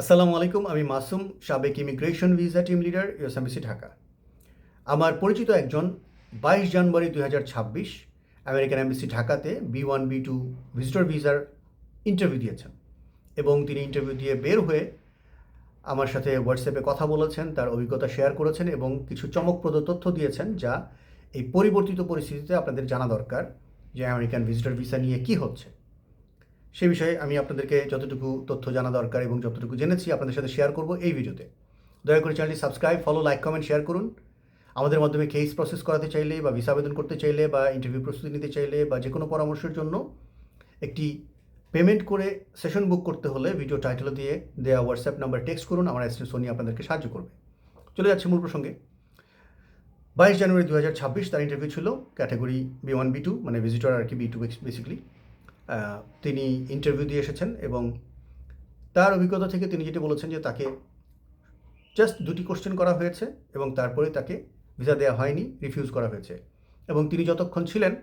আসসালামু আলাইকুম, আমি মাসুম, সাবেক immigration visa team leader, USMBC, Dhaka. আমার পরিচিত একজন বাইশ জানুয়ারি দুই হাজার ছাব্বিশ আমেরিকান এমবিসি ঢাকাতে B one, B two visitor ভিসার ইন্টারভিউ দিয়েছেন এবং তিনি ইন্টারভিউ দিয়ে বের হয়ে আমার সাথে হোয়াটসঅ্যাপে কথা বলেছেন, তার অভিজ্ঞতা শেয়ার করেছেন এবং কিছু চমকপ্রদ তথ্য দিয়েছেন যা এই পরিবর্তিত পরিস্থিতিতে আপনাদের জানা দরকার যে আমেরিকান ভিজিটর ভিসা নিয়ে কী হচ্ছে। সে বিষয়ে আমি আপনাদেরকে যতটুকু তথ্য জানা দরকার এবং যতটুকু জেনেছি আপনাদের সাথে শেয়ার করব এই ভিডিওতে। দয়া করে চ্যানেলটি subscribe follow like comment share করুন। আমাদের মাধ্যমে কেস প্রসেস করাতে চাইলে বা ভিসা আবেদন করতে চাইলে বা ইন্টারভিউ প্রস্তুতি নিতে চাইলে বা যে কোনো পরামর্শের জন্য একটি পেমেন্ট করে সেশন বুক করতে হলে ভিডিও টাইটেল দিয়ে দেওয়া হোয়াটসঅ্যাপ নাম্বার টেক্সট করুন, আমার অ্যাসিস্ট্যান্ট সোনি আপনাদেরকে সাহায্য করবে। চলে যাচ্ছে মূল প্রসঙ্গে। বাইশ জানুয়ারি দু হাজার ছাব্বিশ তার ইন্টারভিউ ছিল category B one B two মানে ভিজিটর আর কি বি টু বেসিক্যালি তিনি ইন্টারভিউ দিয়ে এসেছেন এবং তার অভিজ্ঞতা থেকে তিনি যেটি বলেছেন যে তাকে জাস্ট দুটি কোশ্চেন করা হয়েছে এবং তারপরে তাকে ভিসা দেওয়া হয়নি রিফিউজ করা হয়েছে। এবং তিনি যতক্ষণ ছিলেন,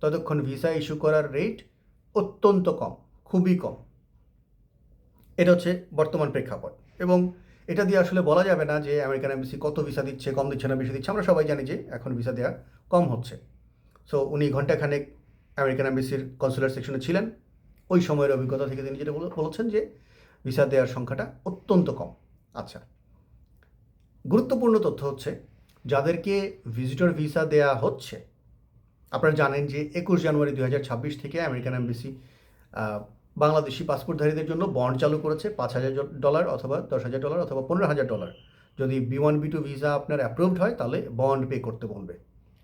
ততক্ষণ ভিসা ইস্যু করার রেট অত্যন্ত কম, খুবই কম। এটা হচ্ছে বর্তমান প্রেক্ষাপট। এবং এটা দিয়ে আসলে বলা যাবে না যে আমেরিকান এমবিসি কত ভিসা দিচ্ছে, কম দিচ্ছে না, বেশি দিচ্ছে। আমরা সবাই জানি যে এখন ভিসা দেওয়া কম হচ্ছে। সো উনি ঘন্টাখানেক আমেরিকান এমবিসির কনসুলার সেকশনে ছিলেন। ওই সময়ের অভিজ্ঞতা থেকে তিনি যেটা বলেছেন যে, ভিসা দেওয়ার সংখ্যাটা অত্যন্ত কম। আচ্ছা গুরুত্বপূর্ণ তথ্য হচ্ছে, যাদেরকে ভিজিটর ভিসা দেয়া হচ্ছে, আপনারা জানেন যে একুশ জানুয়ারি দু হাজার ছাব্বিশ থেকে আমেরিকান এমবিসি বাংলাদেশি পাসপোর্টধারীদের জন্য বন্ড চালু করেছে পাঁচ হাজার ডলার অথবা দশ হাজার ডলার অথবা পনেরো হাজার ডলার। যদি B one, B two visa আপনার অ্যাপ্রুভড হয়, তাহলে বন্ড পে করতে বলবে।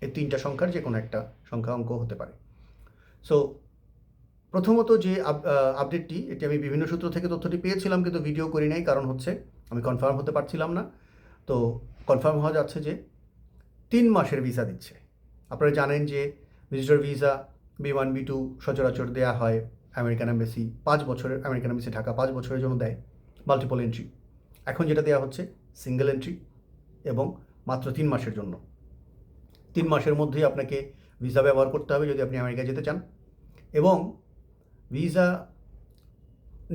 এই তিনটা সংখ্যার যে কোনো একটা সংখ্যা অঙ্ক হতে পারে। সো প্রথমত যে আপ- আপডেটটি এটি আমি বিভিন্ন সূত্র থেকে তথ্যটি পেয়েছিলাম, কিন্তু ভিডিও করি নাই, কারণ হচ্ছে আমি কনফার্ম হতে পারছিলাম না। তো কনফার্ম হওয়া যাচ্ছে যে তিন মাসের ভিসা দিচ্ছে। আপনারা জানেন যে visitor visa B one B two সচরাচর দেওয়া হয় আমেরিকান এম্বাসি পাঁচ বছরের আমেরিকান এম্বাসি ঢাকা পাঁচ বছরের জন্য দেয় মাল্টিপল এন্ট্রি এখন যেটা দেওয়া হচ্ছে সিঙ্গেল এন্ট্রি এবং মাত্র তিন মাসের জন্য। তিন মাসের মধ্যেই আপনাকে ভিসা ব্যবহার করতে হবে যদি আপনি আমেরিকা যেতে চান। এবং ভিসা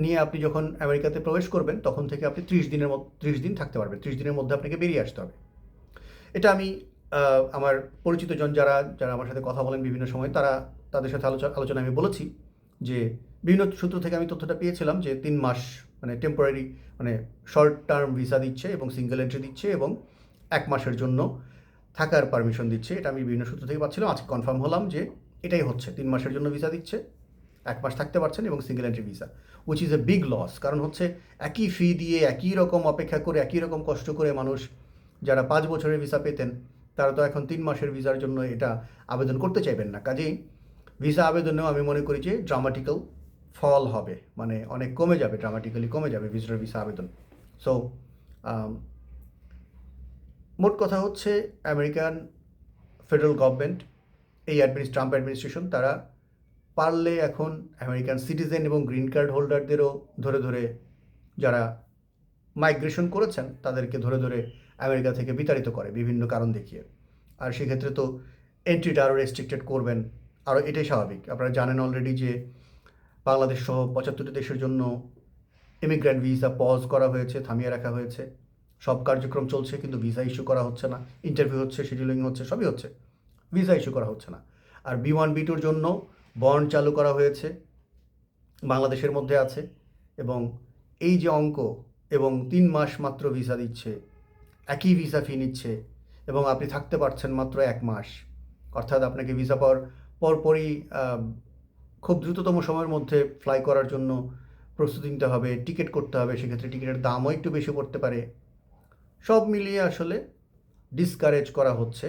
নিয়ে আপনি যখন আমেরিকাতে প্রবেশ করবেন, তখন থেকে আপনি ত্রিশ দিনের মধ্যে ত্রিশ দিন থাকতে পারবেন। ত্রিশ দিনের মধ্যে আপনাকে বেরিয়ে আসতে হবে। এটা আমি আমার পরিচিত জন যারা যারা আমার সাথে কথা বলেন বিভিন্ন সময়, তারা তাদের সাথে আলোচনা আলোচনা আমি বলেছি যে, বিভিন্ন সূত্র থেকে আমি তথ্যটা পেয়েছিলাম যে, তিন মাস মানে টেম্পোরারি মানে শর্ট টার্ম ভিসা দিচ্ছে এবং সিঙ্গেল এন্ট্রি দিচ্ছে এবং এক মাসের জন্য থাকার পারমিশন দিচ্ছে। এটা আমি বিভিন্ন সূত্র থেকে পাচ্ছিলাম। আজকে কনফার্ম হলাম যে এটাই হচ্ছে। তিন মাসের জন্য ভিসা দিচ্ছে, এক মাস থাকতে পারছেন এবং single entry visa which is a big loss কারণ হচ্ছে একই ফি দিয়ে, একই রকম অপেক্ষা করে, একই রকম কষ্ট করে মানুষ, যারা পাঁচ বছরের ভিসা পেতেন, তারা তো এখন তিন মাসের ভিসার জন্য এটা আবেদন করতে চাইবেন না। কাজেই ভিসা আবেদনেও আমি মনে করি যে ড্রামাটিক্যাল ফল হবে মানে অনেক কমে যাবে ড্রামাটিক্যালি কমে যাবে ভিসার ভিসা আবেদন। সো মোট কথা হচ্ছে আমেরিকান ফেডারেল গভর্নমেন্ট এই ট্রাম্প অ্যাডমিনিস্ট্রেশন তারা পারলে এখন আমেরিকান সিটিজেন এবং গ্রিন কার্ড হোল্ডারদেরও ধরে ধরে যারা মাইগ্রেশন করেছেন, তাদেরকে ধরে ধরে আমেরিকা থেকে বিতাড়িত করে বিভিন্ন কারণ দেখিয়ে। আর সেক্ষেত্রে তো এন্ট্রিটা আরও রেস্ট্রিক্টেড করবেন, আরও এটাই স্বাভাবিক। আপনারা জানেন অলরেডি যে বাংলাদেশ সহ পঁচাত্তরটি দেশের জন্য ইমিগ্র্যান্ট ভিসা পজ করা হয়েছে, থামিয়ে রাখা হয়েছে। সব কার্যক্রম চলছে, কিন্তু ভিসা ইস্যু করা হচ্ছে না। ইন্টারভিউ হচ্ছে শিডিউলিং হচ্ছে, সবই হচ্ছে। ভিসা ইস্যু করা হচ্ছে না। আর বি ওয়ান, বি টুর জন্য বন্ড চালু করা হয়েছে, বাংলাদেশের মধ্যে আছে, এবং এই যে অঙ্ক এবং তিন মাস মাত্র ভিসা দিচ্ছে, একই ভিসা ফি নিচ্ছে, এবং আপনি থাকতে পারছেন মাত্র এক মাস, অর্থাৎ আপনাকে ভিসা পাওয়ার পরপরই খুব দ্রুততম সময়ের মধ্যে ফ্লাই করার জন্য প্রস্তুতি নিতে হবে টিকিট করতে হবে, সেক্ষেত্রে টিকিটের দামও একটু বেশি পড়তে পারে। সব মিলিয়ে আসলে ডিসকারেজ করা হচ্ছে।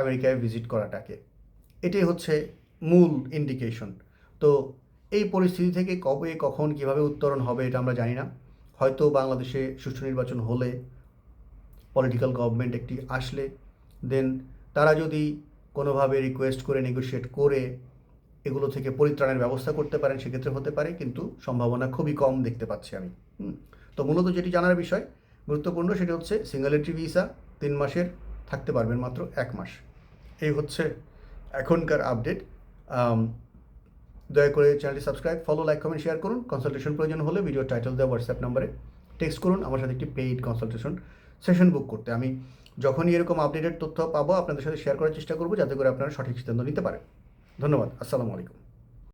আমেরিকায় ভিজিট করাটাকে। এটাই হচ্ছে মূল ইন্ডিকেশন তো এই পরিস্থিতি থেকে কবে, কখন, কীভাবে উত্তরণ হবে এটা আমরা জানি না। হয়তো বাংলাদেশে সুষ্ঠু নির্বাচন হলে পলিটিক্যাল গভর্নমেন্ট একটি আসলে দেন তারা যদি কোনোভাবে রিকোয়েস্ট করে নেগোশিয়েট করে, এগুলো থেকে পরিত্রাণের ব্যবস্থা করতে পারেন, সেক্ষেত্রে হতে পারে, কিন্তু সম্ভাবনা খুবই কম দেখতে পাচ্ছি আমি। তো মূলত যেটি জানার বিষয়, গুরুত্বপূর্ণ সেটি হচ্ছে সিঙ্গেল এন্ট্রি ভিসা তিন মাসের থাকতে পারবেন মাত্র এক মাস। এই হচ্ছে এখনকার আপডেট দয়া করে চ্যানেলটি subscribe follow like comment share করুন। কনসালটেশন প্রয়োজন হলে ভিডিও টাইটেল দেওয়া হোয়াটসঅ্যাপ নাম্বারে টেক্সট করুন। আমার সাথে একটি পেইড কনসালটেশন সেশন বুক করতে। আমি যখনই এরকম আপডেটেড তথ্য পাবো, আপনাদের সাথে শেয়ার করার চেষ্টা করব, যাতে করে আপনারা সঠিক সিদ্ধান্ত নিতে পারেন। ধন্যবাদ। আসসালামু আলাইকুম।